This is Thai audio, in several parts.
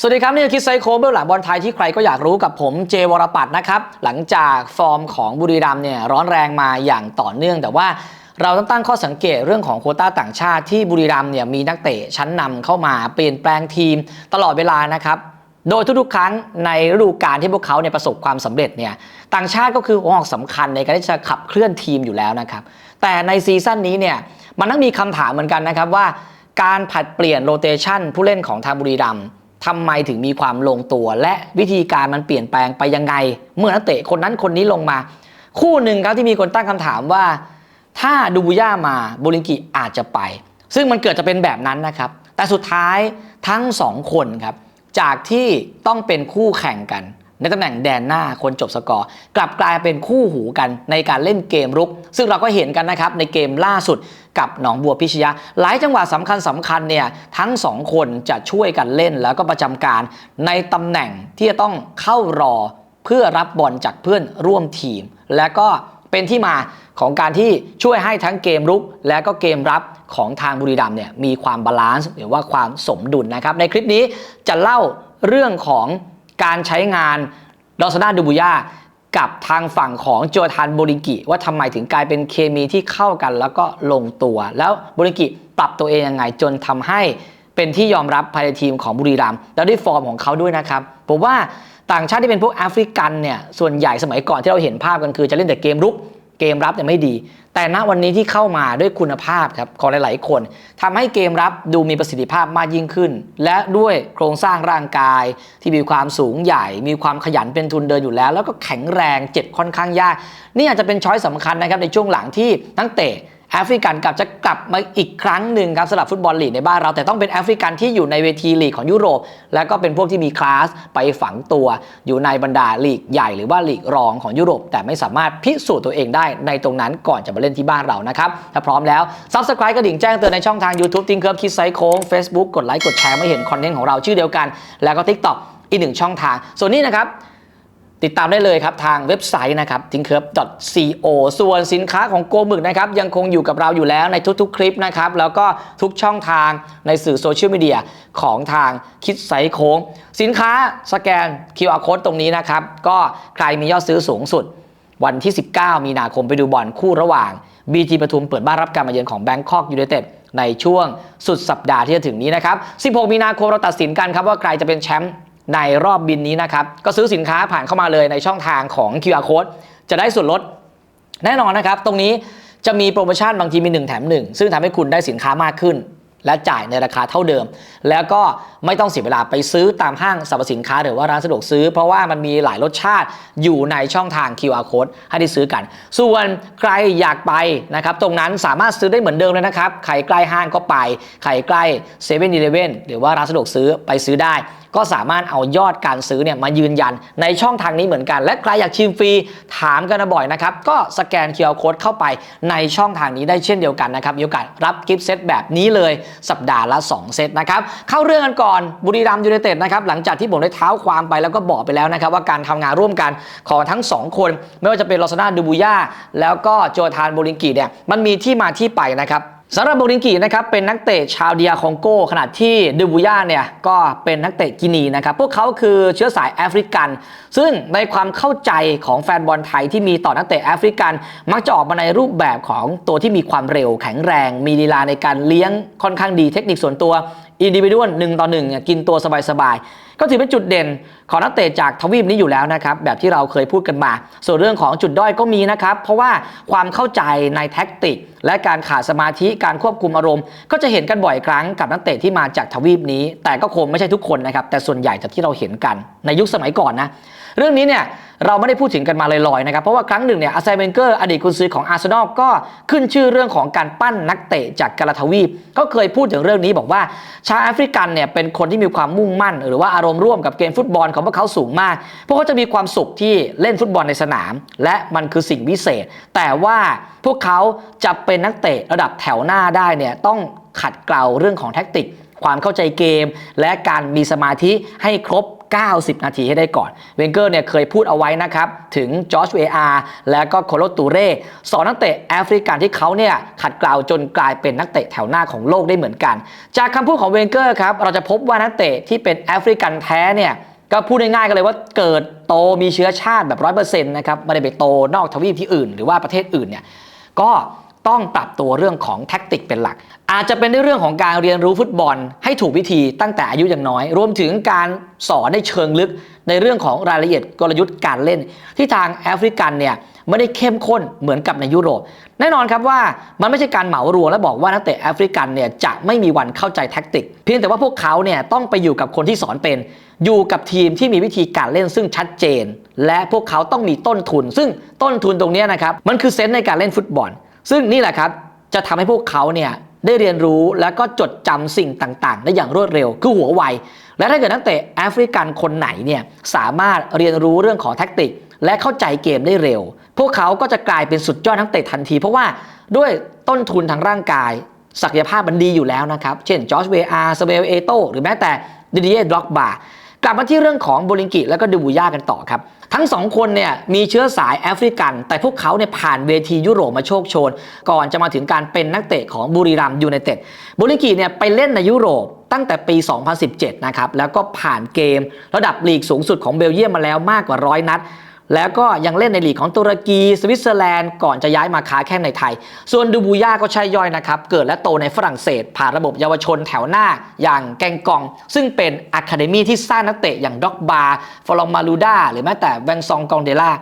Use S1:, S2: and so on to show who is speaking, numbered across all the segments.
S1: สวัสดีครับ นี่คือคิดไซโคเบื้องหลังบอลไทยที่ใครก็อยากรู้กับผมเจวรปัตนะครับ หลังจากฟอร์มของบุรีรัมเนี่ยร้อนแรงมาอย่างต่อเนื่องแต่ว่าเราต้องตั้งข้อสังเกตเรื่องของโคต้าต่างชาติที่บุรีรัมเนี่ยมีนักเตะชั้นนำเข้ามาเปลี่ยนแปลงทีมตลอดเวลานะครับโดยทุกๆครั้งในฤดูกาลที่พวกเขาเนี่ยประสบความสำเร็จเนี่ยต่างชาติก็คือหัวหอกสำคัญในการที่จะขับเคลื่อนทีมอยู่แล้วนะครับแต่ในซีซั่นนี้เนี่ยมันต้องมีคำถามเหมือนกันนะครับว่า การผัดเปลี่ยนโรเตชันผู้เล่นของทางบุรีรัมย์ ทำไมถึงมีความลงตัว และวิธีการมันเปลี่ยนแปลงไปยังไง เมื่อนักเตะคนนั้นคนนี้ลงมา คู่หนึ่งครับที่มีคนตั้งคำถามว่า ถ้าดูบุย่ามาบูริงกิอาจจะไป ซึ่งมันเกิดจะเป็นแบบนั้นนะครับ แต่สุดท้ายทั้งสองคนครับจากที่ต้องเป็นคู่แข่งกัน ในตำแหน่งแดนหน้าคนจบสกอร์ กลับกลายเป็นคู่หูกันในการเล่นเกมรุก ซึ่งเราก็เห็นกันนะครับในเกมล่าสุดกับหนองบัวพิชยะ หลายจังหวะสำคัญสำคัญเนี่ยทั้งสองคนจะช่วยกันเล่นแล้วก็ประจำการในตำแหน่งที่จะต้องเข้ารอเพื่อรับบอลจากเพื่อนร่วมทีม และก็เป็นที่มาของการที่ช่วยให้ทั้งเกมรุก และก็เกมรับของทางบุรีรัมเนี่ยมีความบาลานซ์หรือว่าความสมดุลนะครับในคลิปนี้จะเล่าเรื่องของ การใช้งานดอสนาดูบุย่ากับทางฝั่งของโจทานโบริงกิ ว่าทำไมถึงกลายเป็นเคมีที่เข้ากันแล้วก็ลงตัว แล้วโบริงกิปรับตัวเองยังไงจนทำให้เป็นที่ยอมรับภายในทีมของบุรีรัมย์แล้วด้วยฟอร์มของเขาด้วยนะครับผมว่าต่างชาติที่เป็นพวกแอฟริกันเนี่ยส่วนใหญ่สมัยก่อนที่เราเห็นภาพกันคือจะเล่นแต่เกมรุกเกมรับเนี่ยไม่ดี แต่ณวันนี้ที่เข้ามาด้วยคุณภาพครับของหลาย ๆ คนทำให้เกมรับดูมีประสิทธิภาพมากยิ่งขึ้น และด้วยโครงสร้างร่างกายที่มีความสูงใหญ่ มีความขยันเป็นทุนเดินอยู่แล้ว แล้วก็แข็งแรงเจ็บค่อนข้างยาก นี่อาจจะเป็นช้อยสำคัญนะครับในช่วงหลังที่นักเตะ แอฟริกันกลับจะกลับมาอีกครั้งหนึ่งครับสำหรับฟุตบอลลีกในบ้านเรา แต่ต้องเป็นแอฟริกันที่อยู่ในเวทีลีกของยุโรป แล้วก็เป็นพวกที่มีคลาสไปฝังตัวอยู่ในบรรดาลีกใหญ่หรือว่าลีกรองของยุโรป แต่ไม่สามารถพิสูจน์ตัวเองได้ในตรงนั้นก่อนจะมาเล่นที่บ้านเรานะครับถ้าพร้อมแล้ว Subscribe กระดิ่งแจ้งเตือนในช่องทาง YouTube ทิงเคิร์ฟคิดไซโค้ง Facebook กดไลค์กดแชร์ไม่เห็นคอนเทนต์ของเราชื่อเดียวกัน แล้วก็ TikTok อีกหนึ่งช่องทาง ส่วนนี้นะครับ ติดตามได้เลยครับ ทางเว็บไซต์นะครับ t i n k e r co ส่วนสินค้าของโกหมึกนะครับ ยังคงอยู่กับเราอยู่แล้วในทุกๆ คลิปนะครับ แล้วก็ทุกช่องทางในสื่อโซเชียลมีเดียของทางคิดไซโค้ง สินค้าสแกน QR code ตรงนี้นะครับ ก็ใครมียอดซื้อสูงสุด วันที่ 19 มีนาคมไปดูบอลคู่ระหว่าง BG ปทุมเปิดบ้านรับการมาเยือนของ Bangkok United ในช่วงสุดสัปดาห์ที่จะถึงนี้นะครับ 16 มีนาคมเราตัดสินกันครับว่าใครจะเป็นแชมป์ ในรอบบินนี้นะครับ ก็ซื้อสินค้าผ่านเข้ามาเลยในช่องทางของ QR Code จะได้ส่วนลดแน่นอนนะครับ ตรงนี้จะมีโปรโมชั่นบางทีมี 1 แถม 1 ซึ่งทำให้คุณได้สินค้ามากขึ้น และจ่ายในราคาเท่าเดิม แล้วก็ไม่ต้องเสียเวลาไปซื้อตามห้างสรรพสินค้าหรือว่าร้านสะดวกซื้อ เพราะว่ามันมีหลายรสชาติอยู่ในช่องทาง QR code ให้ได้ซื้อกัน ส่วนใครอยากไปนะครับ ตรงนั้นสามารถซื้อได้เหมือนเดิมเลยนะครับ ใครใกล้ห้างก็ไป ใครใกล้7 e เ e ่ e อหรือว่าร้านสะดวกซื้อไปซื้อได้ ก็สามารถเอายอดการซื้อเนี่ยมายืนยันในช่องทางนี้เหมือนกัน และใครอยากชิมฟรีถามกันบ่อยนะครับ ก็สแกน QR Code เข้าไปในช่องทางนี้ได้เช่นเดียวกันนะครับมีโอกาสรับกิฟต์เซตแบบนี้เลยสัปดาห์ละ 2 เซตนะครับ เข้าเรื่องกันก่อนบุรีรัมยูไนเต็ดนะครับหลังจากที่ผมได้เท้าความไปแล้วก็บอกไปแล้วนะครับว่าการทำงานร่วมกันของทั้ง 2 คน ไม่ว่าจะเป็นลอสนาดูบูย่าแล้วก็โจทานโบลิงกีเนี่ยมันมีที่มาที่ไปนะครับ สำหรับโบริงกีนะครับเป็นนักเตะชาวเดียคองโกขณะที่ดูบูย่าเนี่ยก็เป็นนักเตะกินีนะครับพวกเขาคือเชื้อสายแอฟริกัน ซึ่งในความเข้าใจของแฟนบอลไทยที่มีต่อนักเตะแอฟริกัน มักจะออกมาในรูปแบบของตัวที่มีความเร็วแข็งแรง มีลีลาในการเลี้ยงค่อนข้างดีเทคนิคส่วนตัวอินดิวิดวลหนึ่งต่อหนึ่งกินตัวสบายๆ ก็ถือเป็นจุดเด่นของนักเตะจากทวีปนี้อยู่แล้วนะครับแบบที่เราเคยพูดกันมา ส่วนเรื่องของจุดด้อยก็มีนะครับเพราะว่าความเข้าใจในแท็กติก และการขาดสมาธิการควบคุมอารมณ์ ก็จะเห็นกันบ่อยครั้งกับนักเตะที่มาจากทวีปนี้ แต่ก็คงไม่ใช่ทุกคนนะครับแต่ส่วนใหญ่จากที่เราเห็นกันในยุคสมัยก่อนนะเรื่องนี้เนี่ยเราไม่ได้พูดถึงกันมาลอยๆนะครับเพราะว่าครั้งหนึ่งเนี่ยอาร์เซนเวนเกอร์อดีตกุนซือของอาร์เซนอลก็ขึ้นชื่อเรื่องของการปั้นนักเตะจากกาลาทวีปก็เคยพูดถึงเรื่องนี้บอกว่าชาวแอฟริกันเนี่ยเป็นคนที่มีความมุ่งมั่น หรือว่าอารมณ์ร่วมกับเกมฟุตบอลของพวกเขาสูงมาก พวกเขาจะมีความสุขที่เล่นฟุตบอลในสนาม และมันคือสิ่งวิเศษ แต่ว่าพวกเขาจะเป็นนักเตะระดับแถวหน้าได้เนี่ยต้องขัดเกลาเรื่องของแท็กติก ความเข้าใจเกม และการมีสมาธิให้ครบ 90 นาทีให้ได้ก่อน เวนเกอร์เนี่ยเคยพูดเอาไว้นะครับ ถึงจอร์จเวอาร์และก็โคโลตูเร่สองนักเตะแอฟริกันที่เขาเนี่ยขัดเกลาจนกลายเป็นนักเตะแถวหน้าของโลกได้เหมือนกัน จากคำพูดของเวนเกอร์ครับ เราจะพบว่านักเตะที่เป็นแอฟริกันแท้เนี่ยก็พูดง่ายๆกันเลยว่าเกิดโตมีเชื้อชาติแบบร้อยเปอร์เซ็นต์นะครับไม่ได้ไปโตนอกทวีปที่อื่น หรือว่าประเทศอื่นเนี่ยก็ ต้องปรับตัวเรื่องของแท็กติกเป็นหลัก อาจจะเป็นในเรื่องของการเรียนรู้ฟุตบอล ให้ถูกวิธีตั้งแต่อายุยังน้อย รวมถึงการสอนในเชิงลึก ในเรื่องของรายละเอียดกลยุทธ์การเล่น ที่ทางแอฟริกันเนี่ยไม่ได้เข้มข้นเหมือนกับในยุโรป แน่นอนครับว่ามันไม่ใช่การเหมารวมและบอกว่านักเตะแอฟริกันเนี่ยจะไม่มีวันเข้าใจแท็กติก เพียงแต่ว่าพวกเขาเนี่ยต้องไปอยู่กับคนที่สอนเป็น อยู่กับทีมที่มีวิธีการเล่นซึ่งชัดเจน และพวกเขาต้องมีต้นทุน ซึ่งต้นทุนตรงนี้นะครับมันคือเซนส์ในการเล่นฟุตบอล ซึ่งนี่แหละครับจะทำให้พวกเขาเนี่ยได้เรียนรู้แล้วก็จดจำสิ่งต่างๆ ได้อย่างรวดเร็วคือหัวไว และถ้าเกิดนักเตะแอฟริกันคนไหนเนี่ยสามารถเรียนรู้เรื่องของแท็กติก และเข้าใจเกมได้เร็ว พวกเขาก็จะกลายเป็นสุดยอดนักเตะทันที เพราะว่าด้วยต้นทุนทางร่างกาย ศักยภาพมันดีอยู่แล้วนะครับ เช่นจอร์จเวอาร์สเบลเอโตหรือแม้แต่ดิเดิเย่ดล็อกบาร์กลับมาที่เรื่องของโบลิงกิแล้วก็ดูบูย่ากันต่อครับ ทั้งสองคนเนี่ยมีเชื้อสายแอฟริกัน แต่พวกเขาเนี่ยผ่านเวทียุโรปมาโชคโชน ก่อนจะมาถึงการเป็นนักเตะของบุรีรัมยูไนเต็ดโบลิกีเนี่ยไปเล่นในยุโรปตั้งแต่ปี 2017 นะครับ แล้วก็ผ่านเกม ระดับลีกสูงสุดของเบลเยียมมาแล้วมากกว่าร้อยนัด แล้วก็ยังเล่นในลีกของตุรกีสวิตเซอร์แลนด์ก่อนจะย้ายมาค้าแข้งในไทย ส่วนดูบูย่าก็ใช่ย่อยนะครับ เกิดและโตในฝรั่งเศส ผ่านระบบเยาวชนแถวหน้าอย่างแกงกอง ซึ่งเป็นอะคาเดมีที่สร้างนักเตะอย่างด็อกบาร์ฟลองมาลูดาหรือแม้แต่แวงซองกองเดล่า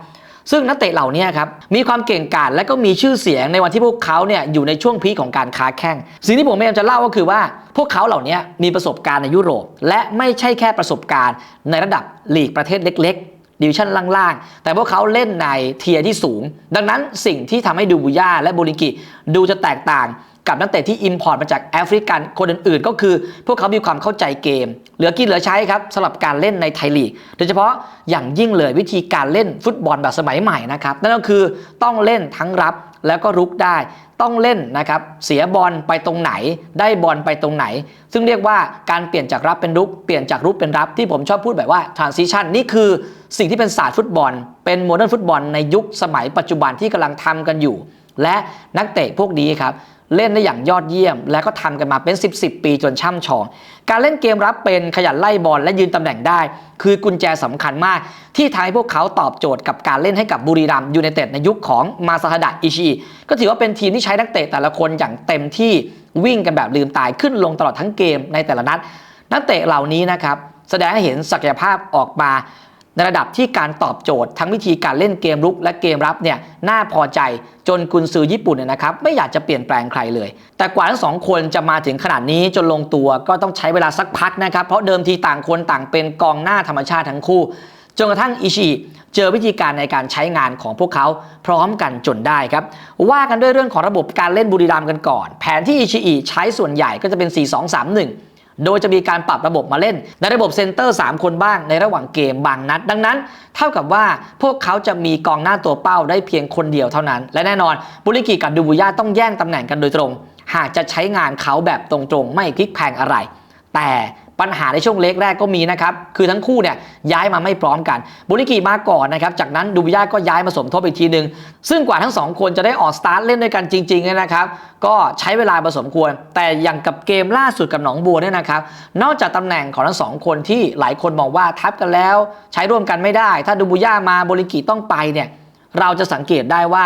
S1: ซึ่งนักเตะเหล่านี้ครับมีความเก่งกาจและก็มีชื่อเสียงในวันที่พวกเขาเนี่ยอยู่ในช่วงพีคของการค้าแข่งสิ่งที่ผมพยายามจะเล่าก็คือว่า พวกเขาเหล่านี้มีประสบการณ์ในยุโรป และไม่ใช่แค่ประสบการณ์ ในระดับลีกประเทศเล็ก ดิวิชั่นล่างๆ แต่พวกเขาเล่นในเทียร์ที่สูง ดังนั้นสิ่งที่ทำให้ดูบุย่าและโบริกิดูจะแตกต่างกับนักเตะที่อิมพอร์ตมาจากแอฟริกันคนอื่นๆ ก็คือพวกเขามีความเข้าใจเกม เหลือกินเหลือใช้ครับสำหรับการเล่นในไทยลีก โดยเฉพาะอย่างยิ่งเลยวิธีการเล่นฟุตบอลแบบสมัยใหม่นะครับ นั่นก็คือต้องเล่นทั้งรับ แล้วก็รุกได้ต้องเล่นนะครับเสียบอลไปตรงไหน ได้บอลไปตรงไหน ซึ่งเรียกว่าการเปลี่ยนจากรับเป็นรุกเปลี่ยนจากรุกเป็นรับที่ผมชอบพูดแบบว่า transition นี่คือสิ่งที่เป็นศาสตร์ฟุตบอล เป็นโมเดิร์นฟุตบอลในยุคสมัยปัจจุบันที่กำลังทำกันอยู่ และนักเตะพวกนี้ครับ เล่นได้อย่างยอดเยี่ยม และก็ทำกันมาเป็น 10 10ปีจนช่ำชอง การเล่นเกมรับเป็นขยันไล่บอลและยืนตำแหน่งได้ คือกุญแจสำคัญมาก ที่ทำให้พวกเขาตอบโจทย์กับการเล่นให้กับบุรีรัมย์ยูไนเต็ดในยุคของมาซาฮดะอิชิก็ถือว่าเป็นทีมที่ใช้นักเตะแต่ละคนอย่างเต็มที่วิ่งกันแบบลืมตายขึ้นลงตลอดทั้งเกมในแต่ละนัด นักเตะเหล่านี้นะครับแสดงให้เห็นศักยภาพออกมา ในระดับที่การตอบโจทย์ทั้งวิธีการเล่นเกมรุกและเกมรับเนี่ยน่าพอใจจนกุนซือญี่ปุ่นเนี่ยนะครับไม่อยากจะเปลี่ยนแปลงใครเลย แต่กว่าทั้งสองคนจะมาถึงขนาดนี้จนลงตัวก็ต้องใช้เวลาสักพักนะครับเพราะเดิมทีต่างคนต่างเป็นกองหน้าธรรมชาติทั้งคู่จนกระทั่งอิชิเจอวิธีการในการใช้งานของพวกเขาพร้อมกันจนได้ครับ ว่ากันด้วยเรื่องของระบบการเล่นบุรีรัมย์กันก่อน แผนที่อิชิอิใช้ส่วนใหญ่ก็จะเป็น 4-2-3-1 โดยจะมีการปรับระบบมาเล่น ในระบบเซนเตอร์ 3 คนบ้างในระหว่างเกมบางนัด ดังนั้น เท่ากับว่าพวกเขาจะมีกองหน้าตัวเป้าได้เพียงคนเดียวเท่านั้น และแน่นอนบุริกิกับดูบุย่าต้องแย่งตำแหน่งกันโดยตรง หากจะใช้งานเขาแบบตรงๆ ไม่พลิกแพงอะไร แต่ ปัญหาในช่วงเล็กแรกก็มีนะครับ คือทั้งคู่เนี่ยย้ายมาไม่พร้อมกันบุริกิมาก่อนนะครับ จากนั้นดูบิยาก็ย้ายมาสมทบอีกทีหนึ่งซึ่งกว่าทั้งสองคนจะได้ออกสตาร์ทเล่นด้วยกันจริงๆเนี่ยนะครับ ก็ใช้เวลาผสมควร แต่อย่างกับเกมล่าสุดกับหนองบัวเนี่ยนะครับ นอกจากตำแหน่งของทั้งสองคนที่หลายคนมองว่าทับกันแล้ว ใช้ร่วมกันไม่ได้ ถ้าดูบุย่ามาบุริกิต้องไปเนี่ยเราจะสังเกตได้ว่า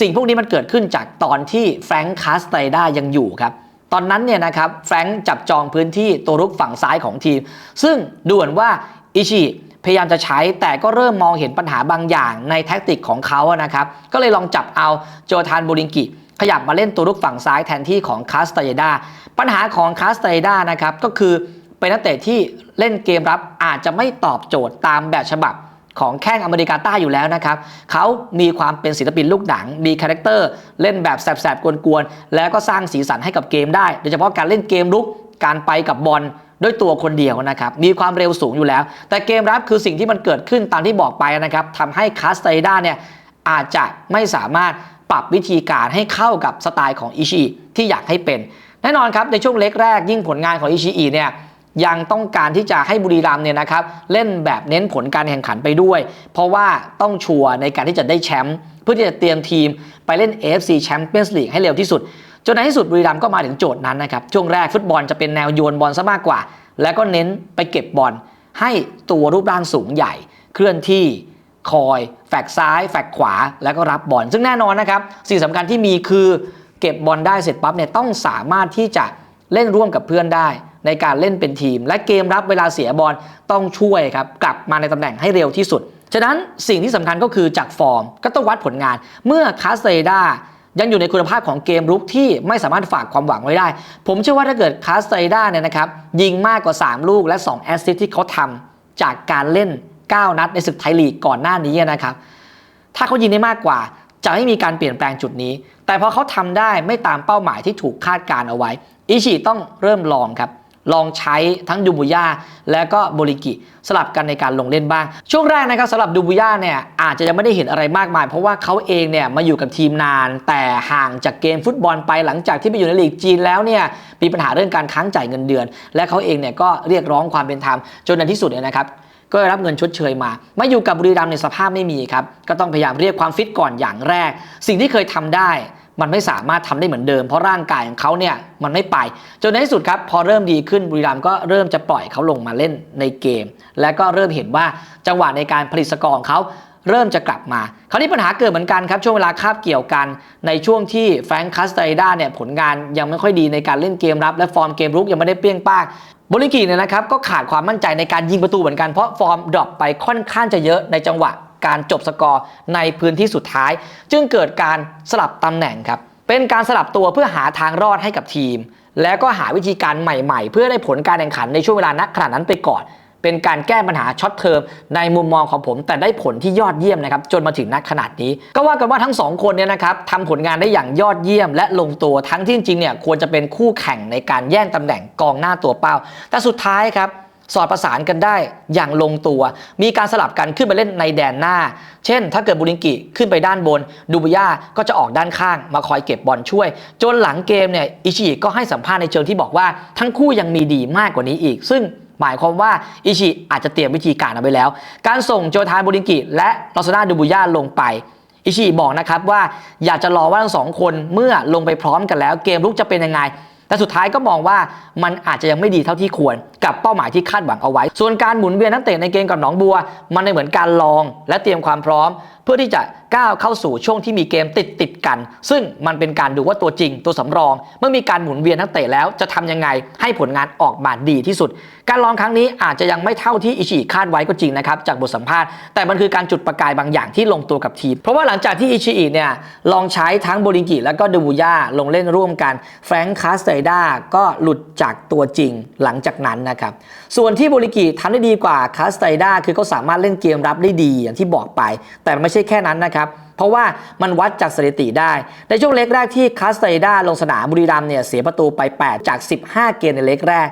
S1: สิ่งพวกนี้มันเกิดขึ้นจากตอนที่แฟรงค์คาสไตด้ายังอยู่ครับ ตอนนั้นเนี่ยนะครับแฟรงค์จับจองพื้นที่ตัวรุกฝั่งซ้ายของทีม ซึ่งดูเหมือนว่าอิชิพยายามจะใช้แต่ก็เริ่มมองเห็นปัญหาบางอย่างในแท็กติกของเขาอะนะครับ ก็เลยลองจับเอาโจทานบูริงกิ ขยับมาเล่นตัวรุกฝั่งซ้ายแทนที่ของคาสเตเยดาปัญหาของคาสเตเยดานะครับก็คือเป็นนักเตะที่เล่นเกมรับอาจจะไม่ตอบโจทย์ตามแบบฉบับ ของแข้งอเมริกาใต้อยู่แล้วนะครับ เขามีความเป็นศิลปินลูกหนัง มีคาแรคเตอร์เล่นแบบแสบๆ กวนๆ แล้วก็สร้างสีสันให้กับเกมได้ โดยเฉพาะการเล่นเกมลุก การไปกับบอลด้วยตัวคนเดียวนะครับ มีความเร็วสูงอยู่แล้ว แต่เกมรับคือสิ่งที่มันเกิดขึ้นตามที่บอกไปนะครับทำให้คาสเตด้าเนี่ยอาจจะไม่สามารถปรับวิธีการให้เข้ากับสไตล์ของอิชิที่อยากให้เป็น แน่นอนครับในช่วงเล็กแรกยิ่งผลงานของอิชิอิเนี่ย ยังต้องการที่จะให้บุรีรัมย์เนี่ยนะครับเล่นแบบเน้นผลการแข่งขันไปด้วย เพราะว่าต้องชัวร์ในการที่จะได้แชมป์เพื่อที่จะเตรียมทีมไปเล่น AFC Champions League ให้เร็วที่สุด จนในที่สุดบุรีรัมย์ก็มาถึงโจทย์นั้นนะครับช่วงแรกฟุตบอลจะเป็นแนวโยนบอลซะมากกว่า แล้วก็เน้นไปเก็บบอลให้ตัวรูปร่างสูงใหญ่ เคลื่อนที่คอยแฝกซ้าย แฝกขวาแล้วก็รับบอลซึ่งแน่นอนนะครับสิ่งสำคัญที่มีคือเก็บบอลได้เสร็จปั๊บเนี่ยต้องสามารถที่จะเล่นร่วมกับเพื่อนได้ ในการเล่นเป็นทีม และเกมรับเวลาเสียบอลต้องช่วยครับกลับมาในตำแหน่งให้เร็วที่สุด ฉะนั้นสิ่งที่สำคัญก็คือจากฟอร์มก็ต้องวัดผลงาน เมื่อคาสเตดายังอยู่ในคุณภาพของเกมรุกที่ไม่สามารถฝากความหวังไว้ได้ ผมเชื่อว่าถ้าเกิดคาสเตดาเนี่ยนะครับยิงมากกว่า 3 ลูกและ2แอสซิสต์ที่เขาทำจากการเล่น 9 นัดในศึกไทยลีกก่อนหน้านี้นะครับถ้าเขายิงได้มากกว่าจะไม่มีการเปลี่ยนแปลงจุดนี้ แต่พอเขาทำได้ไม่ตามเป้าหมายที่ถูกคาดการเอาไว้ อิชิต้องเริ่มลองครับ ลองใช้ทั้งดูบุย่าและก็โบริกิสลับกันในการลงเล่นบ้าง ช่วงแรกนะครับสำหรับดูบุย่าเนี่ยอาจจะยังไม่ได้เห็นอะไรมากมาย เพราะว่าเขาเองเนี่ยมาอยู่กับทีมนาน แต่ห่างจากเกมฟุตบอลไปหลังจากที่ไปอยู่ในลีกจีนแล้วเนี่ยมีปัญหาเรื่องการค้างจ่ายเงินเดือน และเขาเองเนี่ยก็เรียกร้องความเป็นธรรมจนในที่สุดเนี่ยนะครับก็ได้รับเงินชดเชยมามาอยู่กับบุรีรัมย์ในสภาพไม่มีครับ ก็ต้องพยายามเรียกความฟิตก่อนอย่างแรก สิ่งที่เคยทำได้ มันไม่สามารถทำได้เหมือนเดิมเพราะร่างกายของเขาเนี่ยมันไม่ไป จนในที่สุดครับพอเริ่มดีขึ้นบุรีรัมก็เริ่มจะปล่อยเขาลงมาเล่นในเกม และก็เริ่มเห็นว่าจังหวะในการผลิตสกอร์ของเขาเริ่มจะกลับมา คราวนี้ปัญหาเกิดเหมือนกันครับ ช่วงเวลาคาบเกี่ยวกัน ในช่วงที่แฟรงค์คาสเตด้าเนี่ยผลงานยังไม่ค่อยดีในการเล่นเกมรับ และฟอร์มเกมรุกยังไม่ได้เปรี้ยงป้างบริกีเนี่ยนะครับก็ขาดความมั่นใจในการยิงประตูเหมือนกันเพราะฟอร์มดรอปไปค่อนข้างจะเยอะในจังหวะ การจบสกอร์ในพื้นที่สุดท้าย จึงเกิดการสลับตำแหน่งครับ เป็นการสลับตัวเพื่อหาทางรอดให้กับทีม แล้วก็หาวิธีการใหม่ๆ เพื่อได้ผลการแข่งขันในช่วงเวลานักขนาดนั้นไปก่อน เป็นการแก้ปัญหาช็อตเทอมในมุมมองของผม แต่ได้ผลที่ยอดเยี่ยมนะครับจนมาถึงนักขนาดนี้ ก็ว่ากันว่าทั้งสองคนเนี่ยนะครับทำผลงานได้อย่างยอดเยี่ยม และลงตัวทั้งที่จริงๆเนี่ยควรจะเป็นคู่แข่งในการแย่งตำแหน่งกองหน้าตัวเป้า แต่สุดท้ายครับ สอดประสานกันได้อย่างลงตัว มีการสลับกันขึ้นไปเล่นในแดนหน้า เช่น ถ้าเกิดบุริงกิขึ้นไปด้านบน ดูบุย่าก็จะออกด้านข้างมาคอยเก็บบอลช่วย จนหลังเกมเนี่ยอิชิก็ให้สัมภาษณ์ในเชิงที่บอกว่าทั้งคู่ยังมีดีมากกว่านี้อีก ซึ่งหมายความว่าอิชิอาจจะเตรียมวิธีการเอาไว้แล้ว การส่งโจทานบุริงกิและลอสนาดูบุย่าลงไปอิชิบอกนะครับว่าอยากจะรอว่าทั้งสองคนเมื่อลงไปพร้อมกันแล้ว เกมลุกจะเป็นยังไง แต่สุดท้ายก็มองว่ามันอาจจะยังไม่ดีเท่าที่ควร กับเป้าหมายที่คาดหวังเอาไว้ ส่วนการหมุนเวียนนักเตะในเกมกับหนองบัว มันในเหมือนการลองและเตรียมความพร้อมเพื่อที่จะก้าวเข้าสู่ช่วงที่มีเกมติดติดกัน ซึ่งมันเป็นการดูว่าตัวจริง ตัวสำรอง เมื่อมีการหมุนเวียนนักเตะแล้วจะทำยังไงให้ผลงานออกมาดีที่สุด การลองครั้งนี้อาจจะยังไม่เท่าที่อิชิคาดไว้ก็จริงนะครับจากบทสัมภาษณ์แต่มันคือการจุดประกายบางอย่างที่ลงตัวกับทีม เพราะว่าหลังจากที่อิชิอิเนี่ยลองใช้ทั้งโบริงกิและก็เดบูย่าลงเล่นร่วมกันแฟรงค์คาสเตด้าก็หลุดจากตัวจริงหลังจากนั้นนะครับส่วนที่โบริงกิทำได้ดีกว่าคาสเตด้าคือเขาสามารถเล่นเกมรับได้ดีอย่างที่บอกไป แต่ไม่ใช่แค่นั้นนะครับ เพราะว่ามันวัดจากสถิติได้ ในช่วงเล็กแรกที่คาสเตดาลงสนามบุรีรัมเนี่ยเสียประตูไป 8 จาก 15 เกมในเล็กแรก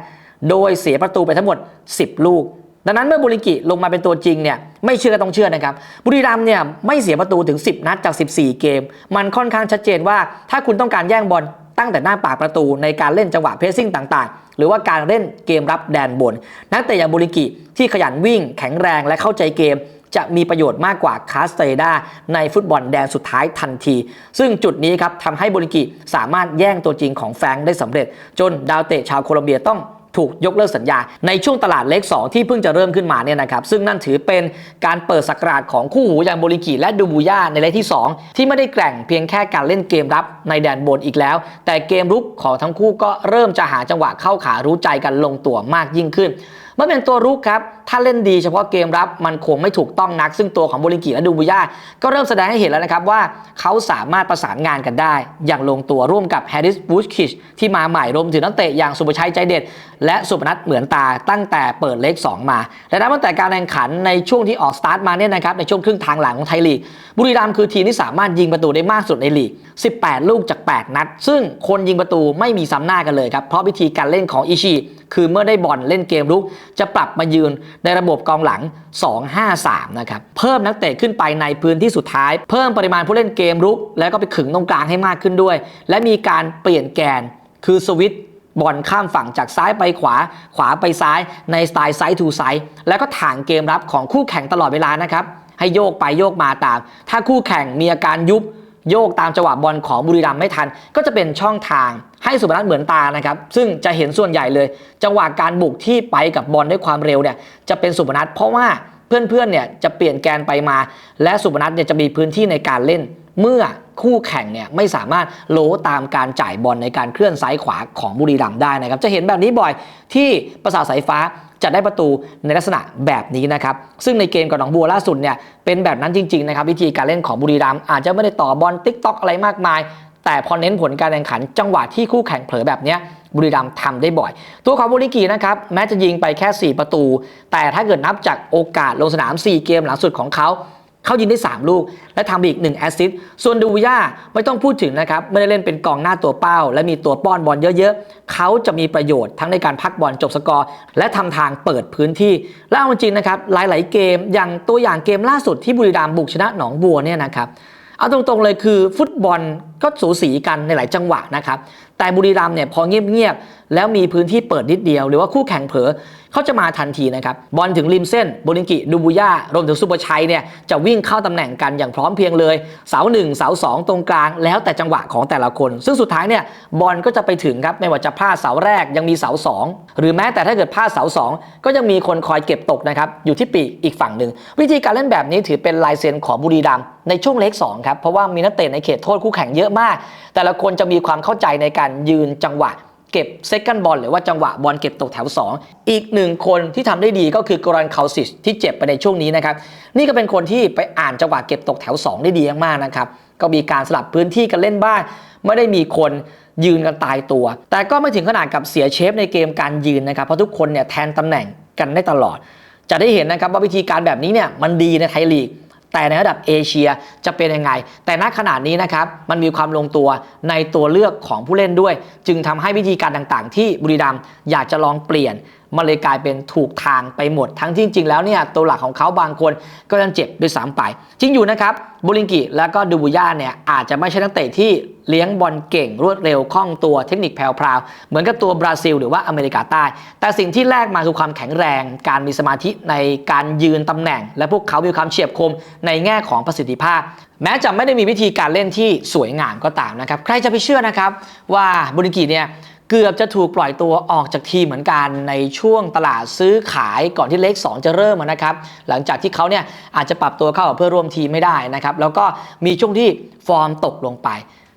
S1: โดยเสียประตูไปทั้งหมด 10 ลูก ดังนั้นเมื่อบุริกิลงมาเป็นตัวจริงเนี่ยไม่เชื่อก็ต้องเชื่อนะครับ บุรีรัมเนี่ยไม่เสียประตูถึง 10 นัดจาก 14 เกม มันค่อนข้างชัดเจนว่าถ้าคุณต้องการแย่งบอลตั้งแต่หน้าปากประตูในการเล่นจังหวะเพรสซิ่งต่างๆ หรือว่าการเล่นเกมรับแดนบน นักเตะอย่างบุริกิที่ขยันวิ่งแข็งแรงและเข้าใจเกม จะมีประโยชน์มากกว่าคาสเตดาในฟุตบอลแดนสุดท้ายทันที ซึ่งจุดนี้ครับทำให้บุริกิสามารถแย่งตัวจริงของแฟงได้สำเร็จ จนดาวเตะชาวโคลอมเบียต้องถูกยกเลิกสัญญา ในช่วงตลาดเล็ก 2 ที่เพิ่งจะเริ่มขึ้นมาเนี่ยนะครับซึ่งนั่นถือเป็นการเปิดสกราชของคู่หูอย่างโบริกิและดูบูย่าในเลกที่ 2 ที่ไม่ได้แกร่งเพียงแค่การเล่นเกมรับในแดนบนอีกแล้ว แต่เกมรุกของทั้งคู่ก็เริ่มจะหาจังหวะเข้าขารู้ใจกันลงตัวมากยิ่งขึ้น มื่อเป็นตัวรุกครับ ถ้าเล่นดีเฉพาะเกมรับมันคงไม่ถูกต้องนัก ซึ่งตัวของโบลิงกิและดูบุย่าก็เริ่มแสดงให้เห็นแล้วนะครับว่าเขาสามารถประสานงานกันได้ อย่างลงตัวร่วมกับแฮร์ริสบูชคิชที่มาใหม่รวมถึงนักเตะอย่างสุภชัยใจเด็ด และสุพนัทเหมือนตาตั้งแต่เปิดเลข 2 มา และนับตั้งแต่การแข่งขันในช่วงที่ออกสตาร์ทมาเนี่ยนะครับในช่วงครึ่งทางหลังของไทยลีก บุรีรัมย์คือทีมที่สามารถยิงประตูได้มากสุดในลีก 18 ลูกจาก 8 นัด ซึ่งคนยิงประตูไม่มีซ้ำหน้ากันเลยครับเพราะวิธีการเล่นของอิชิ คือเมื่อได้บอลเล่นเกมรุก จะปรับมายืนในระบบกองหลัง 2-5-3 นะครับ เพิ่มนักเตะขึ้นไปในพื้นที่สุดท้าย เพิ่มปริมาณผู้เล่นเกมรุก แล้วก็ไปขึงตรงกลางให้มากขึ้นด้วย และมีการเปลี่ยนแกนคือสวิตบอลข้ามฝั่งจากซ้ายไปขวา ขวาไปซ้าย ในสไตล์ไซด์ทูไซด์แล้วก็ถ่างเกมรับของคู่แข่งตลอดเวลานะครับ ให้โยกไปโยกมาตาม ถ้าคู่แข่งมีอาการยุบ โยกตามจังหวะบอลของบุรีรัมย์ไม่ทัน ก็จะเป็นช่องทางให้สุพนัทเหมือนตานะครับ ซึ่งจะเห็นส่วนใหญ่เลย จังหวะการบุกที่ไปกับบอลด้วยความเร็วเนี่ยจะเป็นสุพนัทเพราะว่าเพื่อนๆเนี่ยจะเปลี่ยนแกนไปมา และสุพนัทเนี่ยจะมีพื้นที่ในการเล่น เมื่อคู่แข่งเนี่ยไม่สามารถโลตามการจ่ายบอลในการเคลื่อนซ้ายขวาของบุรีรัมย์ได้นะครับ จะเห็นแบบนี้บ่อยที่ประสาทสายฟ้า จะได้ประตูในลักษณะแบบนี้นะครับ ซึ่งในเกมกับหนองบัวล่าสุดเนี่ยเป็นแบบนั้นจริงๆนะครับวิธีการเล่นของบุรีรัมย์อาจจะไม่ได้ต่อบอลติ๊กต็อกอะไรมากมาย แต่พอเน้นผลการแข่งขัน จังหวะที่คู่แข่งเผลอแบบเนี้ยบุรีรัมย์ทำได้บ่อย ตัวของบุริกีนะครับแม้จะยิงไปแค่ 4 ประตู แต่ถ้าเกิดนับจากโอกาสลงสนาม 4 เกมหลังสุดของเขา เขายิงได้ 3 ลูก และทำไปอีก1แอสซิสต์ส่วนดูวิย่าไม่ต้องพูดถึงนะครับไม่ได้เล่นเป็นกองหน้าตัวเป้า และมีตัวป้อนบอลเยอะๆ เขาจะมีประโยชน์ทั้งในการพักบอลจบสกอร์ และทำทางเปิดพื้นที่และเอาจริงนะครับหลายๆเกมอย่างตัวอย่างเกมล่าสุดที่บุรีรัมย์บุกชนะหนองบัวเนี่ยนะครับเอาตรงๆเลยคือฟุตบอล ก็สูสีกันในหลายจังหวะนะครับ แต่บุรีรัมย์เนี่ยพอเงียบๆแล้วมีพื้นที่เปิดนิดเดียว หรือว่าคู่แข่งเผลอเขาจะมาทันทีนะครับ บอลถึงริมเส้นโบลิงกิดูบุย่ารวมถึงสุปชัยเนี่ยจะวิ่งเข้าตำแหน่งกันอย่างพร้อมเพรียงเลย เสาหนึ่งเสาสองตรงกลาง แล้วแต่จังหวะของแต่ละคน ซึ่งสุดท้ายเนี่ยบอลก็จะไปถึงครับไม่ว่าจะพลาดเสาแรกยังมีเสาสองหรือแม้แต่ถ้าเกิดพลาดเสาสองก็ยังมีคนคอยเก็บตกนะครับอยู่ที่ปีกอีกฝั่งหนึ่งวิธีการเล่นแบบนี้ถือเป็นลายเซ็นของบุรีรัมย์ในช่วงเล็กสองครับเพราะว่ามีนักเตะในเขตโทษคู่แข่งเยอะมาก แต่ละคนจะมีความเข้าใจในการยืนจังหวะเก็บเซคันบอลหรือว่าจังหวะบอลเก็บตกแถว 2 อีกหนึ่งคนที่ทำได้ดีก็คือกรันคาซิสที่เจ็บไปในช่วงนี้นะครับ นี่ก็เป็นคนที่ไปอ่านจังหวะเก็บตกแถว 2 ได้ดีมากนะครับ ก็มีการสลับพื้นที่กันเล่นบ้าง ไม่ได้มีคนยืนกันตายตัว แต่ก็ไม่ถึงขนาดกับเสียเชฟในเกมการยืนนะครับ เพราะทุกคนเนี่ยแทนตำแหน่งกันได้ตลอด จะได้เห็นนะครับว่าวิธีการแบบนี้เนี่ยมันดีในไทยลีก แต่ในระดับเอเชียจะเป็นยังไง แต่ณขนาดนี้นะครับมันมีความลงตัวในตัวเลือกของผู้เล่นด้วย จึงทำให้วิธีการต่างๆ ที่บุรีรัมย์อยากจะลองเปลี่ยนมันเลยกลายเป็นถูกทางไปหมด ทั้งที่จริงๆแล้วเนี่ยตัวหลักของเขาบางคนก็ยังเจ็บด้วยซ้ำไป จริงอยู่นะครับ บุริงกิ แล้วก็ดูบุย่าเนี่ยอาจจะไม่ใช่นักเตะที่ เลี้ยงบอลเก่งรวดเร็วคล่องตัวเทคนิคแผวพราว เหมือนกับตัวบราซิล หรือว่าอเมริกาใต้ แต่สิ่งที่แลกมาคือความแข็งแรง การมีสมาธิในการยืนตำแหน่ง และพวกเขามีความเฉียบคมในแง่ของประสิทธิภาพ แม้จะไม่ได้มีวิธีการเล่นที่สวยงามก็ตามนะครับ ใครจะไปเชื่อนะครับ ว่าบุริกิเนี่ยเกือบจะถูกปล่อยตัวออกจากทีมเหมือนกันในช่วงตลาดซื้อขายก่อนที่เลข2จะเริ่มนะครับ หลังจากที่เขาเนี่ยอาจจะปรับตัวเข้ากับเพื่อร่วมทีมไม่ได้นะครับแล้วก็มีช่วงที่ฟอร์มตกลงไป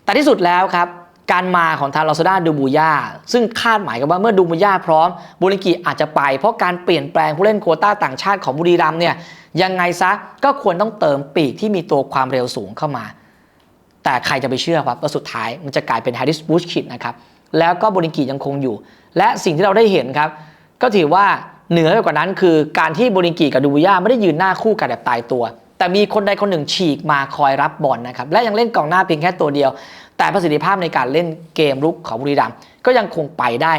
S1: แต่ที่สุดแล้วครับ การมาของทางลอซาด้าดูบูย่าซึ่งคาดหมายกันว่าเมื่อดูบูย่าพร้อมบุริกิอาจจะไป เพราะการเปลี่ยนแปลงผู้เล่นโควต้าต่างชาติของบุรีรัมเนี่ยยังไงซะก็ควรต้องเติมปีกที่มีตัวความเร็วสูงเข้ามา แต่ใครจะไปเชื่อครับว่าสุดท้ายมันจะกลายเป็นแฮร์ริสบูชคิดนะครับแล้วก็บริงกียังคงอยู่ และสิ่งที่เราได้เห็นครับ ก็ถือว่าเหนือกว่านั้นคือการที่บริงกีกับดูบุย่าไม่ได้ยืนหน้าคู่กันแบบตายตัว แต่มีคนใดคนหนึ่งฉีกมาคอยรับบอลนะครับ และยังเล่นกองหน้าเพียงแค่ตัวเดียว แต่ประสิทธิภาพในการเล่นเกมรุกของบุรีรัมย์ก็ยังคงไปได้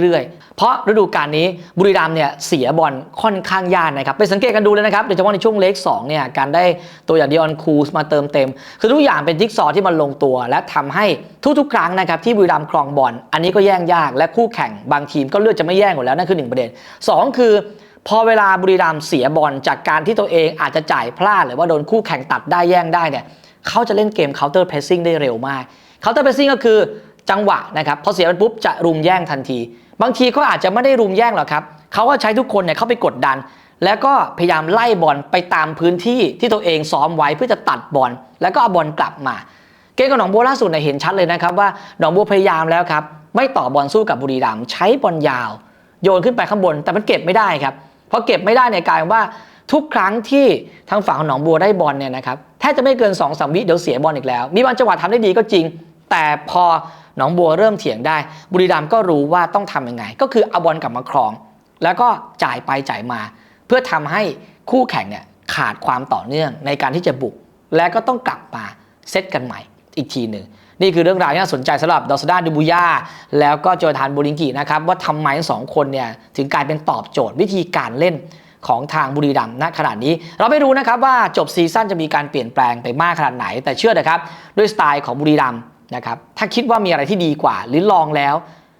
S1: เรื่อยๆ เพราะฤดูกาลนี้บุรีรัมย์เนี่ยเสียบอลค่อนข้างยากนะครับไปสังเกตกันดูเลยนะครับโดยเฉพาะในช่วงเลข2เนี่ยการได้ตัวอย่างดิออนคูสมาเติมเต็ม คือทุกอย่างเป็นจิ๊กซอว์ที่มันลงตัว และทำให้ทุกๆ ครั้งนะครับที่บุรีรัมย์ครองบอลอันนี้ก็แย่งยากและคู่แข่งบางทีมก็เลือกจะไม่แย่งหมดแล้วนั่นคือหนึ่งประเด็นสองคือ พอเวลาบุรีรัมย์เสียบอลจากการที่ตัวเองอาจจะจ่ายพลาด หรือว่าโดนคู่แข่งตัดได้แย่งได้เนี่ยเขาจะเล่นเกม counter pressing ได้เร็วมาก counter pressing ก็คือจังหวะนะครับพอเสียบอลปุ๊บจะรุมแย่งทันที บางทีเขาอาจจะไม่ได้รุมแย่งหรอกครับเขาก็ใช้ทุกคนเนี่ยเข้าไปกดดัน แล้วก็พยายามไล่บอลไปตามพื้นที่ที่ตัวเองซ้อมไว้เพื่อจะตัดบอลแล้วก็เอาบอลกลับมา เกมกับหนองบัวล่าสุดเนี่ยเห็นชัดเลยนะครับว่าหนองบัวพยายามแล้วครับไม่ต่อบอลสู้กับบุรีรัมย์ใช้บอลยาว โยนขึ้นไปข้างบนแต่มันเก็บไม่ได้ครับ อเก็บไม่ได้เนี่ยกลายเป็นว่าทุกครั้งที่ทางฝั่งของหนองบัวได้บอลเนี่ยนะครับแทบจะไม่เกิน2อสวิเดี๋ยวเสียบอลอีกแล้ว มีบางจังหวะทำได้ดีก็จริง แต่พอหนองบัวเริ่มเถียงได้ บุรีรัมย์ก็รู้ว่าต้องทำยังไง ก็คือเอาบอลกลับมาครอง แล้วก็จ่ายไปจ่ายมา เพื่อทำให้คู่แข่งเนี่ยขาดความต่อเนื่องในการที่จะบุก และก็ต้องกลับมาเซตกันใหม่อีกทีหนึ่ง นี่คือเรื่องราวที่น่าสนใจสำหรับดอสดาดูบุย่าแล้วก็โจทานบูริงกีนะครับว่าทำไมทั้งสองคนเนี่ยถึงกลายเป็นตอบโจทย์วิธีการเล่นของทางบุรีรัมย์ณขนาดนี้ เราไม่รู้นะครับว่าจบซีซั่นจะมีการเปลี่ยนแปลงไปมากขนาดไหน แต่เชื่อนะครับด้วยสไตล์ของบุรีรัมย์นะครับถ้าคิดว่ามีอะไรที่ดีกว่า หรือลองแล้ว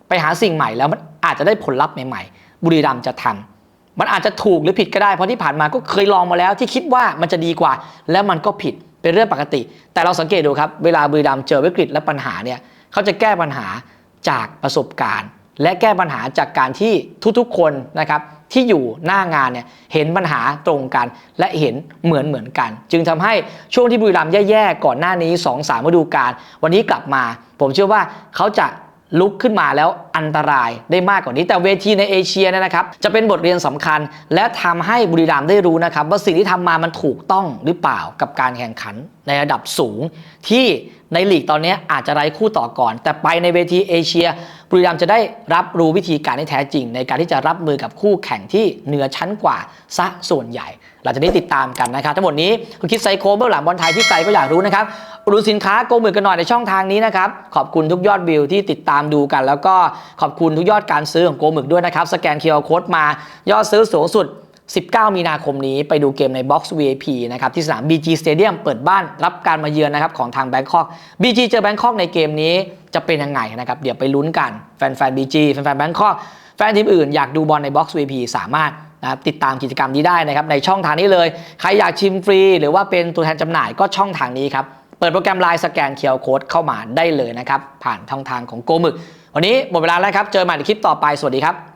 S1: ไปหาสิ่งใหม่แล้วมันอาจจะได้ผลลัพธ์ใหม่ๆ บุรีรัมย์จะทำมันอาจจะถูกหรือผิดก็ได้เพราะที่ผ่านมาก็เคยลองมาแล้วที่คิดว่ามันจะดีกว่า แล้วมันก็ผิด เป็นเรื่องปกติ แต่เราสังเกตดูครับ เวลาบุรีรัมย์เจอวิกฤตและปัญหาเนี่ยเขาจะแก้ปัญหาจากประสบการณ์ และแก้ปัญหาจากการที่ทุกๆคนนะครับที่อยู่หน้างานเนี่ยเห็นปัญหาตรงกันและเห็นเหมือนเหมือนกัน จึงทำให้ช่วงที่บุรีรัมย์แย่ๆก่อนหน้านี้2-3ฤดูกาลวันนี้กลับมา ผมเชื่อว่าเขาจะ ลุกขึ้นมาแล้วอันตรายได้มากกว่านี้ แต่เวทีในเอเชียเนยนะครับ จะเป็นบทเรียนสำคัญ และทำให้บุรีรัมย์ได้รู้นะครับ ว่าสิ่งที่ทำมามันถูกต้องหรือเปล่ากับการแข่งขันในระดับสูง ที่ในลีกตอนนี้อาจจะไร้คู่ต่อก่อน แต่ไปในเวทีเอเชีย บุรีรัมย์จะได้รับรู้วิธีการที่แท้จริง ในการที่จะรับมือกับคู่แข่งที่เหนือชั้นกว่าซะส่วนใหญ่หลังจากนี้ติดตามกันนะครับทั้งหมดนี้คุณคิดไซโคเบื้องหลังบอลไทยที่ใครก็อยากรู้นะครับ อุดหนุนสินค้าโกหมือกันหน่อยในช่องทางนี้นะครับ ขอบคุณทุกยอดวิวที่ติดตามดูกัน แล้วก็ขอบคุณทุกยอดการซื้อของโกหมึกด้วยนะครับ สแกนเคอร์โค้ดมายอดซื้อสูงสุด 19 มีนาคมนี้ไปดูเกมใน Box VIP นะครับที่สนาม BG Stadium เปิดบ้านรับการมาเยือนนะครับของทางแบงคอก BG เจอแบงคอกในเกมนี้จะเป็นยังไงนะครับ เดี๋ยวไปลุ้นกันแฟนๆ BG แฟนๆแบงคอกแฟนทีมอื่นอยากดูบอลใน Box VIP สามารถนะครับติดตามกิจกรรมนี้ได้นะครับในช่องทางนี้เลย ใครอยากชิมฟรี หรือว่าเป็นตัวแทนจำหน่ายก็ช่องทางนี้ครับ ปิดโปรแกรมไลน์สแกนเคอร์โค้ดเข้ามาได้เลยนะครับ ผ่านช่องทางของโกมึก วันนี้หมดเวลาแล้วครับ เจอกันใหม่ในคลิปต่อไป สวัสดีครับ